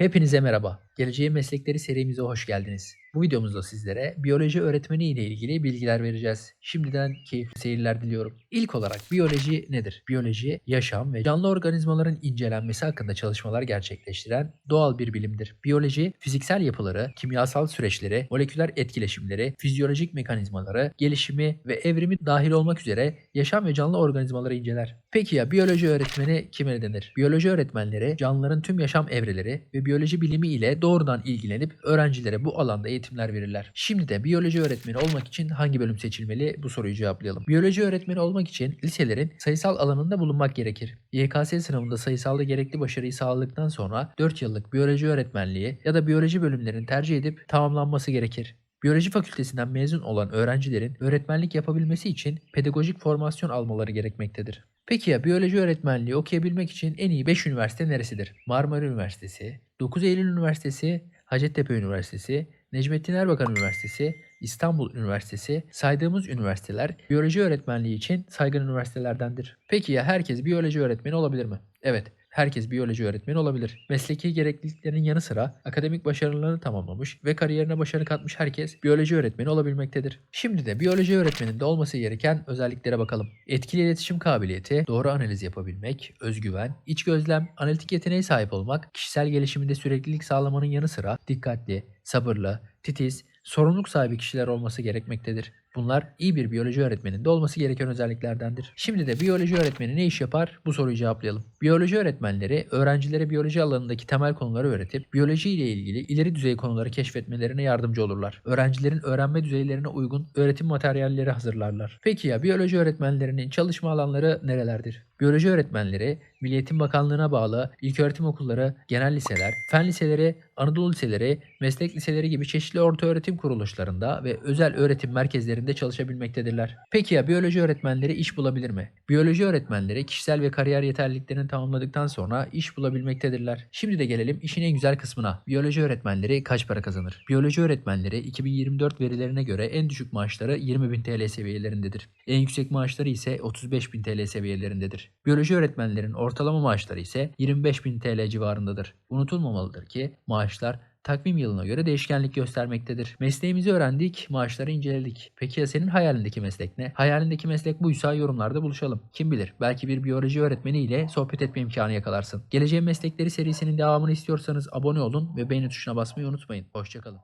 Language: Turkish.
Hepinize merhaba. Geleceğin Meslekleri serimize hoş geldiniz. Bu videomuzda sizlere biyoloji öğretmeni ile ilgili bilgiler vereceğiz. Şimdiden keyifli seyirler diliyorum. İlk olarak biyoloji nedir? Biyoloji, yaşam ve canlı organizmaların incelenmesi hakkında çalışmalar gerçekleştiren doğal bir bilimdir. Biyoloji, fiziksel yapıları, kimyasal süreçleri, moleküler etkileşimleri, fizyolojik mekanizmaları, gelişimi ve evrimi dahil olmak üzere yaşam ve canlı organizmaları inceler. Peki ya biyoloji öğretmeni kime denir? Biyoloji öğretmenleri canlıların tüm yaşam evreleri ve biyoloji bilimi ile doğrudan ilgilenip öğrencilere bu alanda eğitimler verirler. Şimdi de biyoloji öğretmeni olmak için hangi bölüm seçilmeli bu soruyu cevaplayalım. Biyoloji öğretmeni olmak için liselerin sayısal alanında bulunmak gerekir. YKS sınavında sayısalda gerekli başarıyı sağladıktan sonra 4 yıllık biyoloji öğretmenliği ya da biyoloji bölümlerini tercih edip tamamlanması gerekir. Biyoloji fakültesinden mezun olan öğrencilerin öğretmenlik yapabilmesi için pedagojik formasyon almaları gerekmektedir. Peki ya biyoloji öğretmenliği okuyabilmek için en iyi 5 üniversite neresidir? Marmara Üniversitesi, 9 Eylül Üniversitesi, Hacettepe Üniversitesi, Necmettin Erbakan Üniversitesi, İstanbul Üniversitesi saydığımız üniversiteler biyoloji öğretmenliği için saygın üniversitelerdendir. Peki ya herkes biyoloji öğretmeni olabilir mi? Evet, herkes biyoloji öğretmeni olabilir. Mesleki gerekliliklerin yanı sıra akademik başarılarını tamamlamış ve kariyerine başarı katmış herkes biyoloji öğretmeni olabilmektedir. Şimdi de biyoloji öğretmeninde olması gereken özelliklere bakalım. Etkili iletişim kabiliyeti, doğru analiz yapabilmek, özgüven, iç gözlem, analitik yeteneğe sahip olmak, kişisel gelişiminde süreklilik sağlamanın yanı sıra dikkatli, sabırlı, titiz, sorumluluk sahibi kişiler olması gerekmektedir. Bunlar iyi bir biyoloji öğretmeninde olması gereken özelliklerdendir. Şimdi de biyoloji öğretmeni ne iş yapar? Bu soruyu cevaplayalım. Biyoloji öğretmenleri öğrencilere biyoloji alanındaki temel konuları öğretip biyoloji ile ilgili ileri düzey konuları keşfetmelerine yardımcı olurlar. Öğrencilerin öğrenme düzeylerine uygun öğretim materyalleri hazırlarlar. Peki ya biyoloji öğretmenlerinin çalışma alanları nerelerdir? Biyoloji öğretmenleri Milli Eğitim Bakanlığı'na bağlı ilköğretim okulları, genel liseler, fen liseleri, Anadolu liseleri, meslek liseleri gibi çeşitli ortaöğretim kuruluşlarında ve özel öğretim merkezlerinde çalışabilmektedirler. Peki ya biyoloji öğretmenleri iş bulabilir mi? Biyoloji öğretmenleri kişisel ve kariyer yeterliliklerini tamamladıktan sonra iş bulabilmektedirler. Şimdi de gelelim işin en güzel kısmına. Biyoloji öğretmenleri kaç para kazanır? Biyoloji öğretmenleri 2024 verilerine göre en düşük maaşları 20.000 TL seviyelerindedir. En yüksek maaşları ise 35.000 TL seviyelerindedir. Biyoloji öğretmenlerin ortalama maaşları ise 25.000 TL civarındadır. Unutulmamalıdır ki maaşlar takvim yılına göre değişkenlik göstermektedir. Mesleğimizi öğrendik, maaşları inceledik. Peki ya senin hayalindeki meslek ne? Hayalindeki meslek buysa yorumlarda buluşalım. Kim bilir belki bir biyoloji öğretmeni ile sohbet etme imkanı yakalarsın. Geleceğin Meslekleri serisinin devamını istiyorsanız abone olun ve beğeni tuşuna basmayı unutmayın. Hoşçakalın.